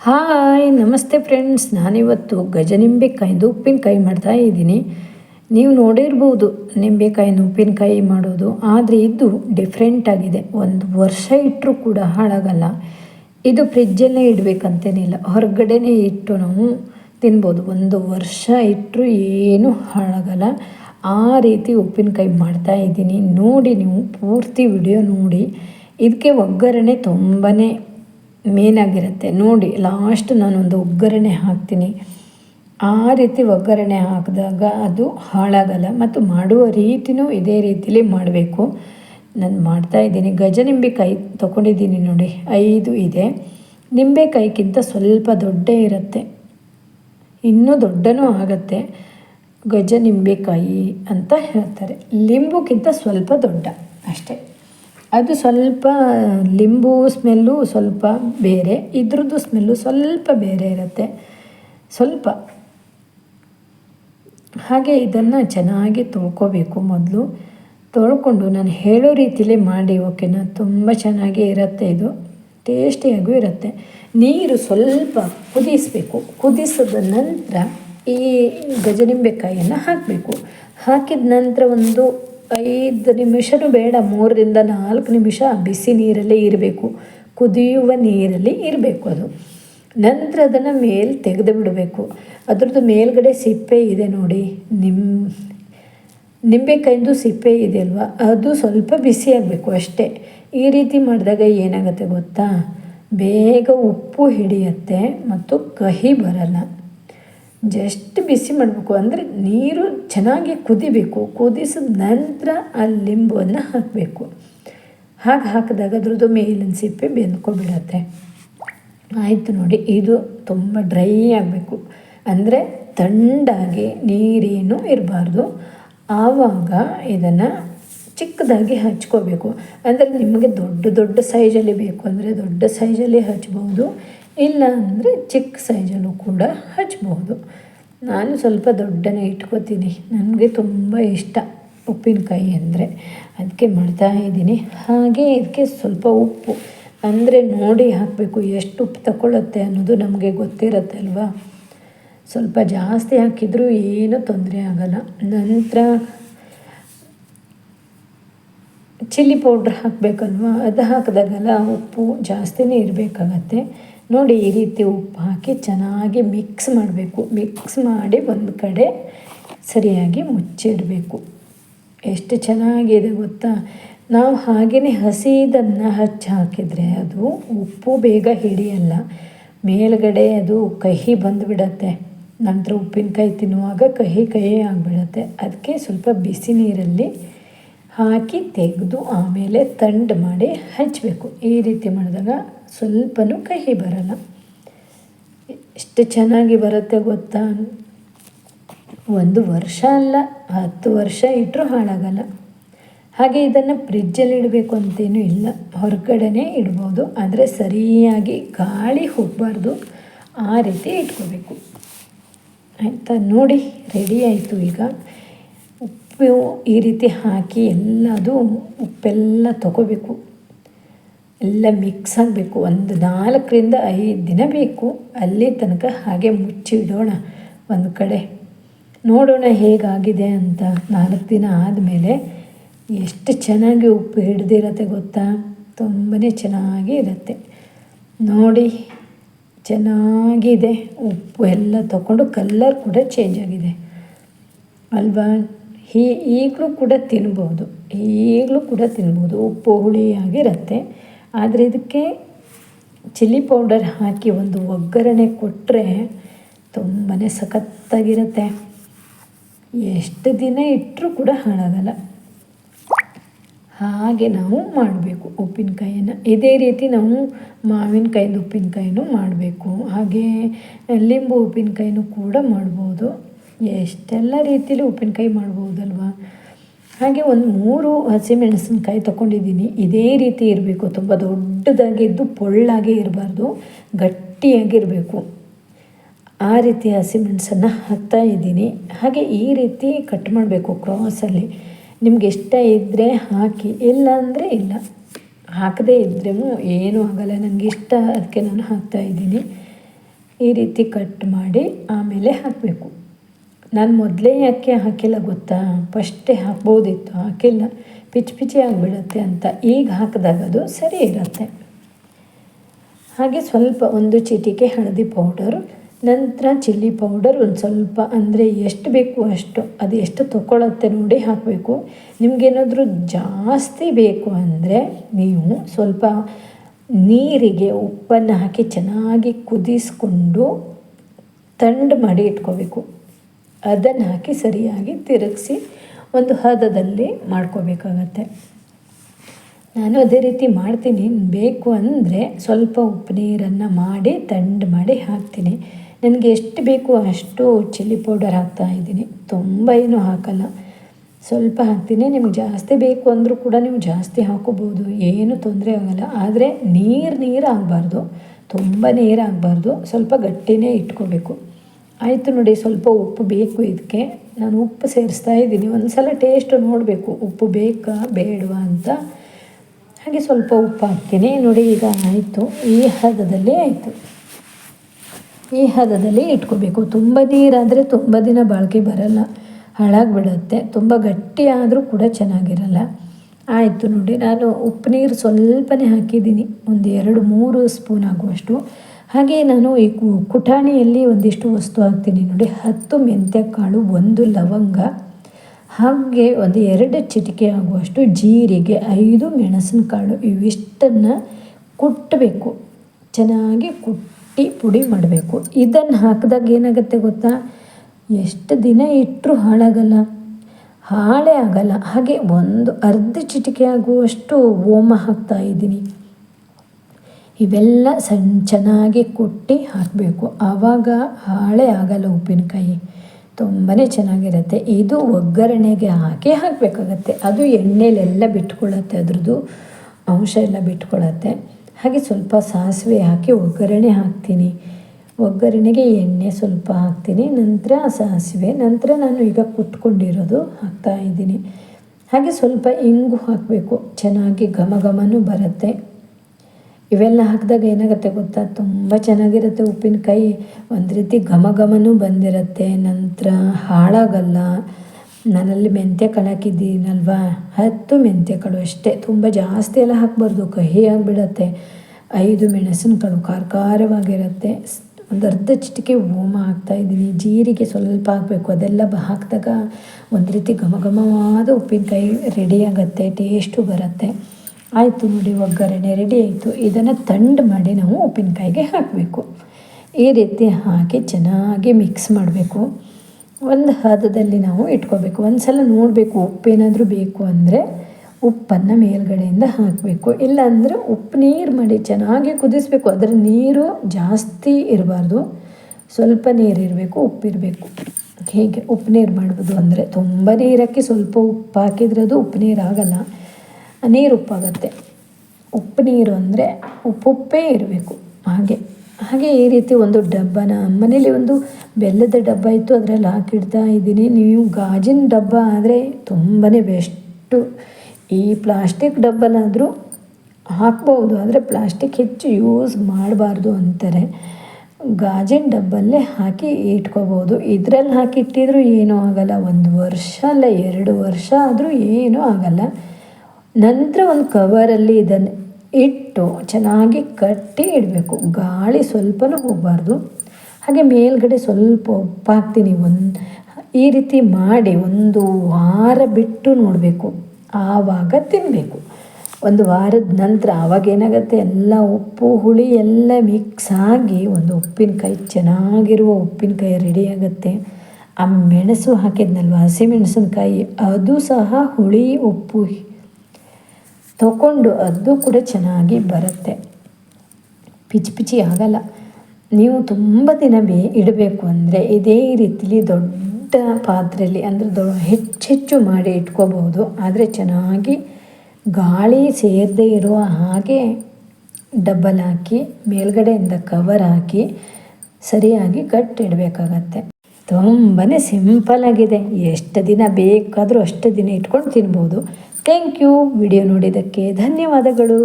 Hi, ನಮಸ್ತೆ friends. ನಾನಿವತ್ತು ಗಜನಿಂಬೆಕಾಯ್ದು ಉಪ್ಪಿನಕಾಯಿ ಮಾಡ್ತಾ ಇದ್ದೀನಿ. ನೀವು ನೋಡಿರ್ಬೋದು ನಿಂಬೆಕಾಯಿನ ಉಪ್ಪಿನಕಾಯಿ ಮಾಡೋದು. ಆದರೆ ಇದು ಡಿಫ್ರೆಂಟ್ ಆಗಿದೆ. ಒಂದು ವರ್ಷ ಇಟ್ಟರೂ ಕೂಡ ಹಾಳಾಗಲ್ಲ. ಇದು ಫ್ರಿಜ್ಜಲ್ಲೇ ಇಡಬೇಕಂತೇನಿಲ್ಲ. ಹೊರಗಡೆನೇ ಇಟ್ಟು ನಾವು ತಿನ್ಬೋದು. ಒಂದು ವರ್ಷ ಇಟ್ಟರು ಏನೂ ಹಾಳಾಗಲ್ಲ. ಆ ರೀತಿ ಉಪ್ಪಿನಕಾಯಿ ಮಾಡ್ತಾ ಇದ್ದೀನಿ. ನೋಡಿ ನೀವು ಪೂರ್ತಿ ವಿಡಿಯೋ ನೋಡಿ. ಇದಕ್ಕೆ ಒಗ್ಗರಣೆ ತುಂಬಾ ಮೇನಾಗಿರುತ್ತೆ ನೋಡಿ ಲಾಸ್ಟ್ ನಾನೊಂದು ಒಗ್ಗರಣೆ ಹಾಕ್ತೀನಿ. ಆ ರೀತಿ ಒಗ್ಗರಣೆ ಹಾಕಿದಾಗ ಅದು ಹಾಳಾಗಲ್ಲ ಮತ್ತು ಮಾಡುವ ರೀತಿನೂ ಇದೇ ರೀತಿಲಿ ಮಾಡಬೇಕು. ನಾನು ಮಾಡ್ತಾಯಿದ್ದೀನಿ ಗಜ ನಿಂಬೆಕಾಯಿ ತೊಗೊಂಡಿದ್ದೀನಿ ನೋಡಿ, ಐದು ಇದೆ. ನಿಂಬೆಕಾಯಿಗಿಂತ ಸ್ವಲ್ಪ ದೊಡ್ಡ ಇರುತ್ತೆ. ಇನ್ನೂ ದೊಡ್ಡನೂ ಆಗುತ್ತೆ. ಗಜ ನಿಂಬೆಕಾಯಿ ಅಂತ ಹೇಳ್ತಾರೆ. ಲಿಂಬುಕ್ಕಿಂತ ಸ್ವಲ್ಪ ದೊಡ್ಡ ಅಷ್ಟೇ. ಅದು ಸ್ವಲ್ಪ ಲಿಂಬು ಸ್ಮೆಲ್ಲು ಸ್ವಲ್ಪ ಬೇರೆ, ಇದ್ರದ್ದು ಸ್ಮೆಲ್ಲು ಸ್ವಲ್ಪ ಬೇರೆ ಇರುತ್ತೆ. ಸ್ವಲ್ಪ. ಹಾಗೆ ಇದನ್ನು ಚೆನ್ನಾಗಿ ತೊಳ್ಕೊಬೇಕು ಮೊದಲು. ತೊಳ್ಕೊಂಡು ನಾನು ಹೇಳೋ ರೀತಿಲೇ ಮಾಡಿ ಓಕೆನಾ ತುಂಬ ಚೆನ್ನಾಗಿ ಇರುತ್ತೆ ಇದು. ಟೇಸ್ಟಿಯಾಗೂ ಇರುತ್ತೆ. ನೀರು ಸ್ವಲ್ಪ ಕುದಿಸಬೇಕು. ಕುದಿಸಿದ ನಂತರ ಈ ಗಜನಿಂಬೆಕಾಯಿಯನ್ನು ಹಾಕಬೇಕು. ಹಾಕಿದ ನಂತರ ಒಂದು ಐದು ನಿಮಿಷನೂ ಬೇಡ, ಮೂರರಿಂದ ನಾಲ್ಕು ನಿಮಿಷ ಬಿಸಿ ನೀರಲ್ಲೇ ಇರಬೇಕು, ಕುದಿಯುವ ನೀರಲ್ಲಿ ಇರಬೇಕು ಅದು. ನಂತರ ಅದನ್ನು ಮೇಲೆ ತೆಗೆದು ಬಿಡಬೇಕು. ಅದ್ರದ್ದು ಮೇಲ್ಗಡೆ ಸಿಪ್ಪೆ ಇದೆ ನೋಡಿ ನಿಮ್ಮ ನಿಂಬೆಕಾಯಿಂದು ಸಿಪ್ಪೆ ಇದೆ ಅಲ್ವಾ? ಅದು ಸ್ವಲ್ಪ ಬಿಸಿ ಆಗಬೇಕು ಅಷ್ಟೇ. ಈ ರೀತಿ ಮಾಡಿದಾಗ ಏನಾಗುತ್ತೆ ಗೊತ್ತಾ? ಬೇಗ ಉಪ್ಪು ಹಿಡಿಯುತ್ತೆ ಮತ್ತು ಕಹಿ ಬರಲ್ಲ. ಜಸ್ಟ್ ಬಿಸಿ ಮಾಡಬೇಕು. ಅಂದರೆ ನೀರು ಚೆನ್ನಾಗಿ ಕುದಿಬೇಕು. ಕುದಿಸಿದ ನಂತರ ಆ ಲಿಂಬುವನ್ನು ಹಾಕಬೇಕು. ಹಾಗೆ ಹಾಕಿದಾಗ ಅದ್ರದ್ದು ಮೇಲಿನ ಸಿಪ್ಪೆ ಬೆಂದ್ಕೊಬಿಡತ್ತೆ ಆಯಿತು ನೋಡಿ, ಇದು ತುಂಬ ಡ್ರೈ ಆಗಬೇಕು. ಅಂದರೆ ತಂಡಾಗಿ ನೀರೇನು ಇರಬಾರ್ದು. ಆವಾಗ ಇದನ್ನು ಚಿಕ್ಕದಾಗಿ ಹಚ್ಕೋಬೇಕು. ಅಂದರೆ ನಿಮಗೆ ದೊಡ್ಡ ದೊಡ್ಡ ಸೈಜಲ್ಲಿ ಬೇಕು. ಅಂದರೆ ದೊಡ್ಡ ಸೈಜಲ್ಲಿ ಹಚ್ಬೋದು. ಇಲ್ಲ ಅಂದರೆ ಚಿಕ್ಕ ಸೈಜಲ್ಲೂ ಕೂಡ ಹಚ್ಬೋದು. ನಾನು ಸ್ವಲ್ಪ ದೊಡ್ಡನೇ ಇಟ್ಕೋತೀನಿ. ನನಗೆ ತುಂಬ ಇಷ್ಟ ಉಪ್ಪಿನಕಾಯಿ ಅಂದರೆ. ಅದಕ್ಕೆ ಮಾಡ್ತಾ ಇದ್ದೀನಿ. ಹಾಗೆ ಇದಕ್ಕೆ ಸ್ವಲ್ಪ ಉಪ್ಪು. ಅಂದರೆ ನೋಡಿ ಹಾಕಬೇಕು ಎಷ್ಟು ಉಪ್ಪು ತಗೊಳ್ಳುತ್ತೆ ಅನ್ನೋದು ನಮಗೆ ಗೊತ್ತಿರುತ್ತೆ ಅಲ್ವಾ? ಸ್ವಲ್ಪ ಜಾಸ್ತಿ ಹಾಕಿದರೂ ಏನೂ ತೊಂದರೆ ಆಗಲ್ಲ. ನಂತರ ಚಿಲ್ಲಿ ಪೌಡ್ರ್ ಹಾಕಬೇಕಲ್ವಾ? ಅದು ಹಾಕಿದಾಗೆಲ್ಲ ಉಪ್ಪು ಜಾಸ್ತಿನೇ ಇರಬೇಕಾಗತ್ತೆ. ನೋಡಿ, ಈ ರೀತಿ ಉಪ್ಪು ಹಾಕಿ ಚೆನ್ನಾಗಿ ಮಿಕ್ಸ್ ಮಾಡಬೇಕು. ಮಿಕ್ಸ್ ಮಾಡಿ ಒಂದು ಕಡೆ ಸರಿಯಾಗಿ ಮುಚ್ಚಿಡಬೇಕು. ಎಷ್ಟು ಚೆನ್ನಾಗಿದೆ ಗೊತ್ತಾ? ನಾವು ಹಾಗೆಯೇ ಹಸಿದನ್ನು ಹಚ್ಚಿ ಹಾಕಿದರೆ ಅದು ಉಪ್ಪು ಬೇಗ ಹಿಡಿಯಲ್ಲ. ಮೇಲುಗಡೆ ಅದು ಕಹಿ ಬಂದುಬಿಡತ್ತೆ. ನಂತರ ಉಪ್ಪಿನಕಾಯಿ ತಿನ್ನುವಾಗ ಕಹಿ ಕಹಿ ಆಗಿಬಿಡತ್ತೆ. ಅದಕ್ಕೆ ಸ್ವಲ್ಪ ಬಿಸಿ ನೀರಲ್ಲಿ ಹಾಕಿ ತೆಗೆದು ಆಮೇಲೆ ತಂಡು ಮಾಡಿ ಹಚ್ಚಬೇಕು ಈ ರೀತಿ ಮಾಡಿದಾಗ ಸ್ವಲ್ಪನೂ ಕಹಿ ಬರಲ್ಲ. ಎಷ್ಟು ಚೆನ್ನಾಗಿ ಬರುತ್ತೆ ಗೊತ್ತಾ? ಒಂದು ವರ್ಷ ಅಲ್ಲ, ಹತ್ತು ವರ್ಷ ಇಟ್ಟರೂ ಹಾಳಾಗಲ್ಲ. ಹಾಗೆ ಇದನ್ನು ಫ್ರಿಜ್ಜಲ್ಲಿ ಇಡಬೇಕು ಅಂತೇನೂ ಇಲ್ಲ. ಹೊರಗಡೆನೇ ಇಡ್ಬೋದು. ಆದರೆ ಸರಿಯಾಗಿ ಗಾಳಿ ಹೋಗಬಾರ್ದು. ಆ ರೀತಿ ಇಟ್ಕೋಬೇಕು. ಆಯಿತಾ? ನೋಡಿ ರೆಡಿ ಆಯಿತು ಈಗ. ಉಪ್ಪು ಈ ರೀತಿ ಹಾಕಿ ಎಲ್ಲದು ಉಪ್ಪೆಲ್ಲ ತಗೋಬೇಕು. ಎಲ್ಲ ಮಿಕ್ಸ್ ಆಗಬೇಕು. ಒಂದು ನಾಲ್ಕರಿಂದ ಐದು ದಿನ ಬೇಕು. ಅಲ್ಲಿ ತನಕ ಹಾಗೆ ಮುಚ್ಚಿಡೋಣ ಒಂದು ಕಡೆ. ನೋಡೋಣ ಹೇಗಾಗಿದೆ ಅಂತ ನಾಲ್ಕು ದಿನ ಆದಮೇಲೆ ಎಷ್ಟು ಚೆನ್ನಾಗಿ ಉಪ್ಪು ಹಿಡ್ದಿರತ್ತೆ ಗೊತ್ತಾ? ತುಂಬಾ ಚೆನ್ನಾಗಿ ಇರುತ್ತೆ. ನೋಡಿ, ಚೆನ್ನಾಗಿದೆ. ಉಪ್ಪು ಎಲ್ಲ ತಗೊಂಡು ಕಲ್ಲರ್ ಕೂಡ ಚೇಂಜ್ ಆಗಿದೆ. ಅಲ್ವಾ? ಹೀ ಈಗಲೂ ಕೂಡ ತಿನ್ಬೋದು. ಈಗಲೂ ಕೂಡ ತಿನ್ಬೋದು. ಉಪ್ಪು ಹುಳಿಯಾಗಿರುತ್ತೆ ಆದರೆ ಇದಕ್ಕೆ ಚಿಲ್ಲಿ ಪೌಡರ್ ಹಾಕಿ ಒಂದು ಒಗ್ಗರಣೆ ಕೊಟ್ಟರೆ ತುಂಬಾ ಸಖತ್ತಾಗಿರುತ್ತೆ. ಎಷ್ಟು ದಿನ ಇಟ್ಟರೂ ಕೂಡ ಹಾಳಾಗಲ್ಲ. ಹಾಗೆ ನಾವು ಮಾಡಬೇಕು ಉಪ್ಪಿನಕಾಯಿಯನ್ನು. ಇದೇ ರೀತಿ ನಾವು ಮಾವಿನಕಾಯಿಂದ ಉಪ್ಪಿನಕಾಯಿನೂ ಮಾಡಬೇಕು. ಹಾಗೆ ಲಿಂಬು ಉಪ್ಪಿನಕಾಯಿನೂ ಕೂಡ ಮಾಡ್ಬೋದು. ಎಷ್ಟೆಲ್ಲ ರೀತಿಯಲ್ಲಿ ಉಪ್ಪಿನಕಾಯಿ ಮಾಡ್ಬೋದಲ್ವಾ? ಹಾಗೆ ಒಂದು ಮೂರು ಹಸಿಮೆಣಸಿನ್ಕಾಯಿ ತೊಗೊಂಡಿದ್ದೀನಿ ಇದೇ ರೀತಿ ಇರಬೇಕು. ತುಂಬ ದೊಡ್ಡದಾಗಿದ್ದು ಪೊಳ್ಳಾಗೆ ಇರಬಾರ್ದು. ಗಟ್ಟಿಯಾಗಿರಬೇಕು. ಆ ರೀತಿ ಹಸಿಮೆಣಸನ್ನು ಹಾಕ್ತಾ ಇದ್ದೀನಿ. ಹಾಗೆ ಈ ರೀತಿ ಕಟ್ ಮಾಡಬೇಕು ಕ್ರಾಸಲ್ಲಿ ನಿಮ್ಗೆ ಇಷ್ಟ ಇದ್ದರೆ ಹಾಕಿ. ಇಲ್ಲ ಅಂದರೆ ಇಲ್ಲ. ಹಾಕದೇ ಇದ್ರೂ ಏನೂ ಆಗಲ್ಲ. ನನಗೆ ಇಷ್ಟ. ಅದಕ್ಕೆ ನಾನು ಹಾಕ್ತಾಯಿದ್ದೀನಿ ಈ ರೀತಿ ಕಟ್ ಮಾಡಿ ಆಮೇಲೆ ಹಾಕಬೇಕು. ನಾನು ಮೊದಲೇ ಯಾಕೆ ಹಾಕಿಲ್ಲ ಗೊತ್ತಾ? ಫಸ್ಟೇ ಹಾಕ್ಬೋದಿತ್ತು. ಹಾಕಿಲ್ಲ, ಪಿಚ್ ಪಿಚಿ ಆಗಿಬಿಡುತ್ತೆ ಅಂತ. ಈಗ ಹಾಕಿದಾಗ ಅದು ಸರಿ ಇರುತ್ತೆ. ಹಾಗೆ ಸ್ವಲ್ಪ ಒಂದು ಚಿಟಿಕೆ ಹಳದಿ ಪೌಡರ್ ನಂತರ ಚಿಲ್ಲಿ ಪೌಡರ್ ಒಂದು ಸ್ವಲ್ಪ. ಅಂದರೆ ಎಷ್ಟು ಬೇಕು ಅಷ್ಟು. ಅದು ಎಷ್ಟು ತೊಗೊಳತ್ತೆ ನೋಡಿ ಹಾಕಬೇಕು. ನಿಮಗೇನಾದರೂ ಜಾಸ್ತಿ ಬೇಕು ಅಂದರೆ ನೀವು ಸ್ವಲ್ಪ ನೀರಿಗೆ ಉಪ್ಪನ್ನು ಹಾಕಿ ಚೆನ್ನಾಗಿ ಕುದಿಸ್ಕೊಂಡು ತಂಡು ಮಾಡಿ ಇಟ್ಕೋಬೇಕು. ಅದನ್ನು ಹಾಕಿ ಸರಿಯಾಗಿ ತಿರುಗಿಸಿ ಒಂದು ಹದದಲ್ಲಿ ಮಾಡ್ಕೋಬೇಕಾಗತ್ತೆ. ನಾನು ಅದೇ ರೀತಿ ಮಾಡ್ತೀನಿ. ಬೇಕು ಅಂದರೆ ಸ್ವಲ್ಪ ಉಪ್ಪು ನೀರನ್ನು ಮಾಡಿ ತಂಡು ಮಾಡಿ ಹಾಕ್ತೀನಿ. ನನಗೆ ಎಷ್ಟು ಬೇಕು ಅಷ್ಟು ಚಿಲ್ಲಿ ಪೌಡರ್ ಹಾಕ್ತಾ ಇದ್ದೀನಿ. ತುಂಬ ಏನೂ ಹಾಕಲ್ಲ. ಸ್ವಲ್ಪ ಹಾಕ್ತೀನಿ. ನಿಮ್ಗೆ ಜಾಸ್ತಿ ಬೇಕು ಅಂದರೂ ಕೂಡ ನೀವು ಜಾಸ್ತಿ ಹಾಕೋಬೋದು. ಏನು ತೊಂದರೆ ಆಗೋಲ್ಲ. ಆದರೆ ನೀರು ನೀರು ಆಗಬಾರ್ದು. ತುಂಬ ನೀರು ಆಗಬಾರ್ದು. ಸ್ವಲ್ಪ ಗಟ್ಟಿನೇ ಇಟ್ಕೋಬೇಕು. ಆಯಿತು ನೋಡಿ, ಸ್ವಲ್ಪ ಉಪ್ಪು ಬೇಕು ಇದಕ್ಕೆ. ನಾನು ಉಪ್ಪು ಸೇರಿಸ್ತಾ ಇದ್ದೀನಿ. ಒಂದು ಸಲ ಟೇಸ್ಟ್ ನೋಡಬೇಕು. ಉಪ್ಪು ಬೇಕಾ, ಬೇಡವಾ ಅಂತ. ಹಾಗೆ ಸ್ವಲ್ಪ ಉಪ್ಪು ಹಾಕ್ತೀನಿ. ನೋಡಿ, ಈಗ ಆಯಿತು. ಈ ಹದದಲ್ಲಿ ಆಯಿತು. ಈ ಹದದಲ್ಲಿ ಇಟ್ಕೋಬೇಕು. ತುಂಬ ನೀರಾದರೆ ತುಂಬ ದಿನ ಬಾಳಿಕೆ ಬರಲ್ಲ. ಹಾಳಾಗಿಬಿಡುತ್ತೆ. ತುಂಬ ಗಟ್ಟಿ ಆದರೂ ಕೂಡ ಚೆನ್ನಾಗಿರಲ್ಲ. ಆಯಿತು ನೋಡಿ, ನಾನು ಉಪ್ಪು ನೀರು ಸ್ವಲ್ಪನೇ ಹಾಕಿದ್ದೀನಿ. ಒಂದು ಎರಡು ಮೂರು ಸ್ಪೂನ್ ಆಗುವಷ್ಟು. ಹಾಗೆ ನಾನು ಈ ಕುಟಾಣಿಯಲ್ಲಿ ಒಂದಿಷ್ಟು ವಸ್ತು ಹಾಕ್ತೀನಿ ನೋಡಿ. ಹತ್ತು ಮೆಂತ್ಯ ಕಾಳು, ಒಂದು ಲವಂಗ, ಹಾಗೆ ಒಂದು ಎರಡು ಚಿಟಿಕೆ ಆಗುವಷ್ಟು ಜೀರಿಗೆ, ಐದು ಮೆಣಸಿನಕಾಳು ಇವಿಷ್ಟನ್ನು ಕುಟ್ಟಬೇಕು ಚೆನ್ನಾಗಿ ಕುಟ್ಟಿ ಪುಡಿ ಮಾಡಬೇಕು. ಇದನ್ನು ಹಾಕಿದಾಗ ಏನಾಗುತ್ತೆ ಗೊತ್ತಾ? ಎಷ್ಟು ದಿನ ಇಟ್ಟರೂ ಹಾಳಾಗಲ್ಲ. ಹಾಳೇ ಆಗಲ್ಲ. ಹಾಗೆ ಒಂದು ಅರ್ಧ ಚಿಟಿಕೆ ಆಗುವಷ್ಟು ಓಮ ಹಾಕ್ತಾ ಇದ್ದೀನಿ. ಇವೆಲ್ಲ ಸಣ್ಣ ಚೆನ್ನಾಗಿ ಕುಟ್ಟಿ ಹಾಕಬೇಕು. ಆವಾಗ ಹಾಳೆ ಆಗಲ್ಲ ಉಪ್ಪಿನಕಾಯಿ. ತುಂಬಾ ಚೆನ್ನಾಗಿರುತ್ತೆ. ಇದು ಒಗ್ಗರಣೆಗೆ ಹಾಕಿ ಹಾಕಬೇಕಾಗತ್ತೆ. ಅದು ಎಣ್ಣೆಲೆಲ್ಲ ಬಿಟ್ಕೊಳತ್ತೆ ಅದ್ರದ್ದು ಅಂಶ ಎಲ್ಲ ಬಿಟ್ಕೊಳ್ಳುತ್ತೆ. ಹಾಗೆ ಸ್ವಲ್ಪ ಸಾಸಿವೆ ಹಾಕಿ ಒಗ್ಗರಣೆ ಹಾಕ್ತೀನಿ. ಒಗ್ಗರಣೆಗೆ ಎಣ್ಣೆ ಸ್ವಲ್ಪ ಹಾಕ್ತೀನಿ. ನಂತರ ಸಾಸಿವೆ. ನಂತರ ನಾನು ಈಗ ಕುಟ್ಕೊಂಡಿರೋದು ಹಾಕ್ತಾ ಇದ್ದೀನಿ. ಹಾಗೆ ಸ್ವಲ್ಪ ಇಂಗು ಹಾಕಬೇಕು. ಚೆನ್ನಾಗಿ ಘಮ ಘಮನೂ ಬರುತ್ತೆ. ಇವೆಲ್ಲ ಹಾಕಿದಾಗ ಏನಾಗುತ್ತೆ ಗೊತ್ತಾ? ತುಂಬ ಚೆನ್ನಾಗಿರುತ್ತೆ ಉಪ್ಪಿನಕಾಯಿ. ಒಂದು ರೀತಿ ಘಮ ಘಮನೂ ಬಂದಿರುತ್ತೆ. ನಂತರ ಹಾಳಾಗಲ್ಲ. ನಾನಲ್ಲಿ ಮೆಂತ್ಯ ಕಾಳು ಹಾಕಿದ್ದೀನಲ್ವ ಹತ್ತು ಮೆಂತ್ಯ ಕಾಳು ಅಷ್ಟೇ. ತುಂಬ ಜಾಸ್ತಿ ಎಲ್ಲ ಹಾಕ್ಬಾರ್ದು. ಕಹಿ ಆಗಿಬಿಡತ್ತೆ. ಐದು ಮೆಣಸಿನಕಾಳು ಖಾರ ಖಾರವಾಗಿರುತ್ತೆ ಒಂದು ಅರ್ಧ ಚಿಟಿಕೆ ಓಮ ಹಾಕ್ತಾಯಿದ್ದೀನಿ ಜೀರಿಗೆ ಸ್ವಲ್ಪ ಹಾಕಬೇಕು. ಅದೆಲ್ಲ ಹಾಕಿದಾಗ ಒಂದು ರೀತಿ ಘಮ ಘಮವಾದ ಉಪ್ಪಿನಕಾಯಿ ರೆಡಿ ಆಗುತ್ತೆ. ಟೇಸ್ಟು ಬರುತ್ತೆ. ಆಯಿತು ನೋಡಿ ಒಗ್ಗರಣೆ ರೆಡಿ ಆಯಿತು. ಇದನ್ನು ತಂಡು ಮಾಡಿ ನಾವು ಉಪ್ಪಿನಕಾಯಿಗೆ ಹಾಕಬೇಕು. ಈ ರೀತಿ ಹಾಕಿ ಚೆನ್ನಾಗಿ ಮಿಕ್ಸ್ ಮಾಡಬೇಕು. ಒಂದು ಹದದಲ್ಲಿ ನಾವು ಇಟ್ಕೋಬೇಕು. ಒಂದು ಸಲ ನೋಡಬೇಕು ಉಪ್ಪೇನಾದರೂ ಬೇಕು ಅಂದರೆ ಉಪ್ಪನ್ನು ಮೇಲ್ಗಡೆಯಿಂದ ಹಾಕಬೇಕು. ಇಲ್ಲಾಂದರೆ ಉಪ್ಪು ನೀರು ಮಾಡಿ ಚೆನ್ನಾಗಿ ಕುದಿಸ್ಬೇಕು. ಅದರ ನೀರು ಜಾಸ್ತಿ ಇರಬಾರ್ದು. ಸ್ವಲ್ಪ ನೀರು ಇರಬೇಕು ಉಪ್ಪಿರಬೇಕು ಹೀಗೆ ಉಪ್ಪು ನೀರು ಮಾಡ್ಬೋದು ಅಂದರೆ ತುಂಬ ನೀರಕ್ಕೆ ಸ್ವಲ್ಪ ಉಪ್ಪು ಹಾಕಿದ್ರೆ ಅದು ಉಪ್ಪು ನೀರು ಆಗೋಲ್ಲ. ನೀರು ಉಪ್ಪಾಗತ್ತೆ. ಉಪ್ಪು ನೀರು ಅಂದರೆ ಉಪ್ಪುಪ್ಪೇ ಇರಬೇಕು. ಹಾಗೆ. ಹಾಗೆ ಈ ರೀತಿ ಒಂದು ಡಬ್ಬನ ಮನೇಲಿ ಒಂದು ಬೆಲ್ಲದ ಡಬ್ಬ ಇತ್ತು, ಅದರಲ್ಲಿ ಹಾಕಿಡ್ತಾ ಇದ್ದೀನಿ. ನೀವು ಗಾಜಿನ ಡಬ್ಬ ಆದರೆ ತುಂಬಾ ಬೆಸ್ಟು. ಈ ಪ್ಲಾಸ್ಟಿಕ್ ಡಬ್ಬನಾದರೂ ಹಾಕ್ಬೋದು, ಆದರೆ ಪ್ಲಾಸ್ಟಿಕ್ ಹೆಚ್ಚು ಯೂಸ್ ಮಾಡಬಾರ್ದು ಅಂತಾರೆ. ಗಾಜಿನ ಡಬ್ಬಲ್ಲೇ ಹಾಕಿ ಇಟ್ಕೋಬೋದು. ಇದರಲ್ಲಿ ಹಾಕಿಟ್ಟಿದ್ರು ಏನೂ ಆಗೋಲ್ಲ. ಒಂದು ವರ್ಷ ಅಲ್ಲ, ಎರಡು ವರ್ಷ ಆದರೂ ಏನೂ ಆಗೋಲ್ಲ. ನಂತರ ಒಂದು ಕವರಲ್ಲಿ ಇದನ್ನು ಇಟ್ಟು ಚೆನ್ನಾಗಿ ಕಟ್ಟಿ ಇಡಬೇಕು. ಗಾಳಿ ಸ್ವಲ್ಪನೂ ಹೋಗಬಾರ್ದು. ಹಾಗೆ ಮೇಲ್ಗಡೆ ಸ್ವಲ್ಪ ಉಪ್ಪು ಹಾಕ್ತೀನಿ ಒಂದು ಈ ರೀತಿ ಮಾಡಿ ಒಂದು ವಾರ ಬಿಟ್ಟು ನೋಡಬೇಕು. ಆವಾಗ ತಿನ್ನಬೇಕು ಒಂದು ವಾರದ ನಂತರ ಆವಾಗ ಏನಾಗುತ್ತೆ? ಎಲ್ಲ ಉಪ್ಪು, ಹುಳಿ ಎಲ್ಲ ಮಿಕ್ಸ್ ಆಗಿ ಒಂದು ಉಪ್ಪಿನಕಾಯಿ ಚೆನ್ನಾಗಿರುವ ಉಪ್ಪಿನಕಾಯಿ ರೆಡಿ ಆಗುತ್ತೆ. ಆ ಮೆಣಸು ಹಾಕಿದ್ನಲ್ವ? ಹಸಿಮೆಣಸಿನಕಾಯಿ. ಅದು ಸಹ ಹುಳಿ, ಉಪ್ಪು ತಗೊಂಡು ಅದು ಕೂಡ ಚೆನ್ನಾಗಿ ಬರುತ್ತೆ. ಪಿಚಿ ಪಿಚಿ ಆಗಲ್ಲ. ನೀವು ತುಂಬ ದಿನ ಬೇ ಇಡಬೇಕು ಅಂದರೆ ಇದೇ ರೀತಿಲಿ ದೊಡ್ಡ ಪಾತ್ರೆಯಲ್ಲಿ ಅಂದರೆ ದೊ ಹೆಚ್ಚೆಚ್ಚು ಮಾಡಿ ಇಟ್ಕೋಬಹುದು. ಆದರೆ ಚೆನ್ನಾಗಿ ಗಾಳಿ ಸೇರದೇ ಇರುವ ಹಾಗೆ ಡಬ್ಬಲ್ ಹಾಕಿ ಮೇಲ್ಗಡೆಯಿಂದ ಕವರ್ ಹಾಕಿ ಸರಿಯಾಗಿ ಕಟ್ಟಿಡಬೇಕಾಗತ್ತೆ ತುಂಬಾ ಸಿಂಪಲ್ ಆಗಿದೆ. ಎಷ್ಟು ದಿನ ಬೇಕಾದರೂ ಅಷ್ಟು ದಿನ ಇಟ್ಕೊಂಡು ತಿನ್ಬೋದು. ಥ್ಯಾಂಕ್ ಯು ವಿಡಿಯೋ ನೋಡಿದ್ದಕ್ಕೆ ಧನ್ಯವಾದಗಳು.